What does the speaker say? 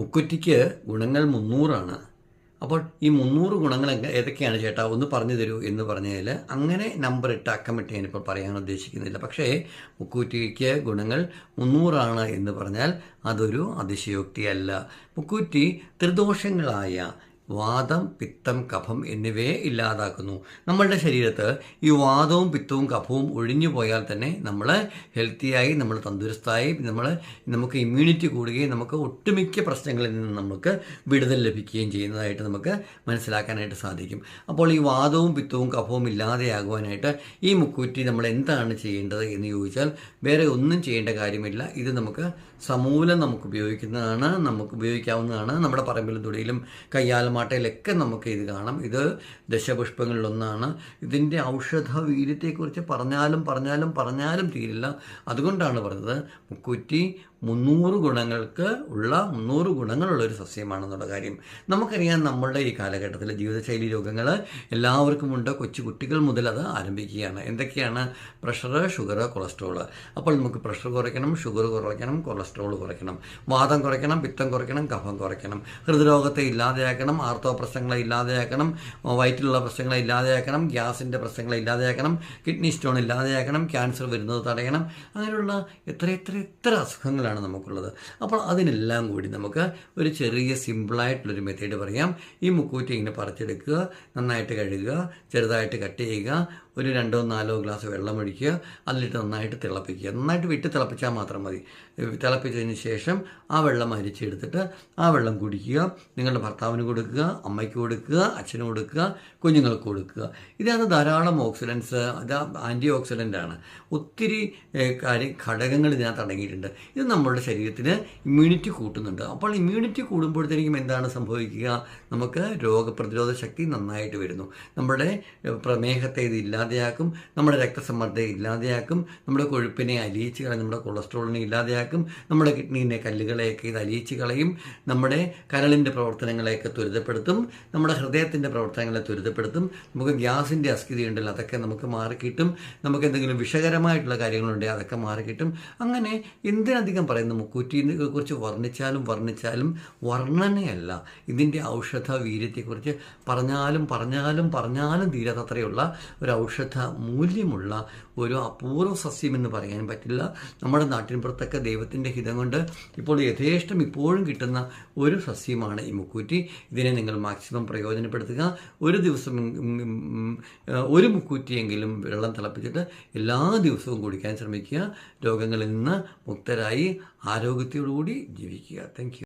മുക്കുറ്റിക്ക് ഗുണങ്ങൾ മുന്നൂറാണ്. അപ്പോൾ ഈ മുന്നൂറ് ഗുണങ്ങൾ ഏതൊക്കെയാണ് ചേട്ടാ? ഒന്ന് പറഞ്ഞു തരൂ എന്ന് പറഞ്ഞതിൽ അങ്ങനെ നമ്പർ ഇട്ട് അക്കമിട്ട് ഞാനിപ്പോൾ പറയാൻ ഉദ്ദേശിക്കുന്നില്ല. പക്ഷേ മുക്കൂറ്റിക്ക് ഗുണങ്ങൾ മുന്നൂറാണ് എന്ന് പറഞ്ഞാൽ അതൊരു അതിശയോക്തിയല്ല. മുക്കൂറ്റി ത്രിദോഷങ്ങളായ വാദം പിത്തം കഫം എന്നിവയെ ഇല്ലാതാക്കുന്നു. നമ്മളുടെ ശരീരത്ത് ഈ വാദവും പിത്തവും കഫവും ഒഴിഞ്ഞു പോയാൽ തന്നെ നമ്മൾ ഹെൽത്തിയായി നമ്മൾ തന്തുരസ്തായി നമ്മൾ നമുക്ക് ഇമ്മ്യൂണിറ്റി കൂടുകയും നമുക്ക് ഒട്ടുമിക്ക പ്രശ്നങ്ങളിൽ നിന്ന് നമുക്ക് വിടുതൽ ലഭിക്കുകയും ചെയ്യുന്നതായിട്ട് നമുക്ക് മനസ്സിലാക്കാനായിട്ട് സാധിക്കും. അപ്പോൾ ഈ വാദവും പിത്തവും കഫവും ഇല്ലാതെയാകുവാനായിട്ട് ഈ മുക്കൂറ്റി നമ്മൾ എന്താണ് ചെയ്യേണ്ടത് എന്ന് ചോദിച്ചാൽ വേറെ ഒന്നും ചെയ്യേണ്ട കാര്യമില്ല. ഇത് നമുക്ക് സമൂലം നമുക്ക് ഉപയോഗിക്കുന്നതാണ് നമുക്ക് ഉപയോഗിക്കാവുന്നതാണ്. നമ്മുടെ പറമ്പിലും തൊടിയിലും കയ്യാലമാട്ടയിലൊക്കെ നമുക്ക് ഇത് കാണാം. ഇത് ദശപുഷ്പങ്ങളിലൊന്നാണ്. ഇതിന്റെ ഔഷധ വീര്യത്തെക്കുറിച്ച് പറഞ്ഞാലും പറഞ്ഞാലും പറഞ്ഞാലും തീരില്ല. അതുകൊണ്ടാണ് പറഞ്ഞത് മുക്കൂറ്റി മുന്നൂറ് ഗുണങ്ങൾക്ക് ഉള്ള മുന്നൂറ് ഗുണങ്ങളുള്ള ഒരു സസ്യമാണെന്നുള്ള കാര്യം നമുക്കറിയാം നമ്മളുടെ ഈ കാലഘട്ടത്തിലെ ജീവിതശൈലി രോഗങ്ങൾ എല്ലാവർക്കും ഉണ്ട്. കൊച്ചു കുട്ടികൾ മുതൽ അത് ആരംഭിക്കുകയാണ്. എന്തൊക്കെയാണ്? Pressure sugar cholesterol. അപ്പോൾ നമുക്ക് പ്രഷർ കുറയ്ക്കണം ഷുഗർ കുറയ്ക്കണം കൊളസ്ട്രോൾ കുറയ്ക്കണം. വാദം കുറയ്ക്കണം പിത്തം കുറയ്ക്കണം കഫം കുറയ്ക്കണം. ഹൃദ്രോഗത്തെ ഇല്ലാതെയാക്കണം ആർത്തവ പ്രശ്നങ്ങളെ ഇല്ലാതെയാക്കണം വയറ്റിലുള്ള പ്രശ്നങ്ങളെ ഇല്ലാതെയാക്കണം ഗ്യാസിന്റെ പ്രശ്നങ്ങളെ ഇല്ലാതെയാക്കണം കിഡ്നി സ്റ്റോൺ ഇല്ലാതെയാക്കണം ക്യാൻസർ വരുന്നത് തടയണം. അങ്ങനെയുള്ള എത്ര എത്ര എത്ര അസുഖങ്ങളാണ് നമുക്കുള്ളത്. അപ്പോൾ അതിനെല്ലാം കൂടി നമുക്ക് ഒരു ചെറിയ സിമ്പിളായിട്ടുള്ളൊരു മെത്തേഡ് പറയാം. ഈ മുക്കൂറ്റി ഇങ്ങനെ പറിച്ചെടുക്കുക നന്നായിട്ട് കഴുകുക ചെറുതായിട്ട് കട്ട് ചെയ്യുക ഒരു രണ്ടോ നാലോ ഗ്ലാസ് വെള്ളം ഒഴിക്കുക അതിലിട്ട് നന്നായിട്ട് തിളപ്പിക്കുക. നന്നായിട്ട് വിട്ട് തിളപ്പിച്ചാൽ മാത്രം മതി. തിളപ്പിച്ചതിന് ശേഷം ആ വെള്ളം അരിച്ചെടുത്തിട്ട് ആ വെള്ളം കുടിക്കുക. നിങ്ങളുടെ ഭർത്താവിന് കൊടുക്കുക അമ്മയ്ക്ക് കൊടുക്കുക അച്ഛന് കൊടുക്കുക കുഞ്ഞുങ്ങൾക്ക് കൊടുക്കുക. ഇതിനകത്ത് ധാരാളം ഓക്സിഡൻസ് അത് ആന്റി ഓക്സിഡന്റ് ആണ്. ഒത്തിരി കാര്യം ഘടകങ്ങൾ ഇതിനകത്ത് അടങ്ങിയിട്ടുണ്ട്. ഇത് നമ്മളുടെ ശരീരത്തിന് ഇമ്മ്യൂണിറ്റി കൂട്ടുന്നുണ്ട്. അപ്പോൾ ഇമ്മ്യൂണിറ്റി കൂടുമ്പോഴത്തേക്കും എന്താണ് സംഭവിക്കുക? നമുക്ക് രോഗപ്രതിരോധ ശക്തി നന്നായിട്ട് വരുന്നു. നമ്മുടെ പ്രമേഹത്തെ ഇത് ഇല്ലാതെയാക്കും. നമ്മുടെ രക്തസമ്മർദ്ദത്തെ ഇല്ലാതെയാക്കും. നമ്മുടെ കൊഴുപ്പിനെ അലിയിച്ച് കളയും. നമ്മുടെ കൊളസ്ട്രോളിനെ ഇല്ലാതെയാക്കും. നമ്മുടെ കിഡ്നീന്റെ കല്ലുകളെയൊക്കെ ഇത് അലിയിച്ച് കളയും. നമ്മുടെ കരളിന്റെ പ്രവർത്തനങ്ങളെയൊക്കെ ത്വരിതപ്പെടുത്തും. നമ്മുടെ ഹൃദയത്തിന്റെ പ്രവർത്തനങ്ങളെ ത്വരിതപ്പെടുത്തും. നമുക്ക് ഗ്യാസിന്റെ അസ്ഥിതി ഉണ്ടല്ലോ അതൊക്കെ നമുക്ക് മാറിക്കിട്ടും. നമുക്ക് എന്തെങ്കിലും വിഷകരമായിട്ടുള്ള കാര്യങ്ങളുണ്ടെങ്കിൽ അതൊക്കെ മാറിക്കിട്ടും. അങ്ങനെ എന്തിനധികം പറയുന്നു മുക്കൂറ്റിനെ കുറിച്ച് വർണിച്ചാലും വർണിച്ചാലും വർണനയല്ല. ഇതിന്റെ ഔഷധ വീര്യത്തെക്കുറിച്ച് പറഞ്ഞാലും പറഞ്ഞാലും പറഞ്ഞാലും തീരാത്തത്രയുള്ള ഒരു ഔഷധ മൂല്യമുള്ള ഒരു അപൂർവ സസ്യമെന്ന് പറയാൻ പറ്റില്ല. നമ്മുടെ നാട്ടിൻപുറത്തൊക്കെ ദൈവത്തിന്റെ ഹിതം കൊണ്ട് ഇപ്പോൾ യഥേഷ്ടം ഇപ്പോഴും കിട്ടുന്ന ഒരു സസ്യമാണ് ഈ മുക്കൂറ്റി. ഇതിനെ നിങ്ങൾ മാക്സിമം പ്രയോജനപ്പെടുത്തുക. ഒരു ദിവസം ഒരു മുക്കൂറ്റിയെങ്കിലും വെള്ളം തിളപ്പിച്ചിട്ട് എല്ലാ ദിവസവും കുടിക്കാൻ ശ്രമിക്കുക. രോഗങ്ങളിൽ നിന്ന് മുക്തരായി ആരോഗ്യത്തോടുകൂടി ജീവിക്കുക. താങ്ക്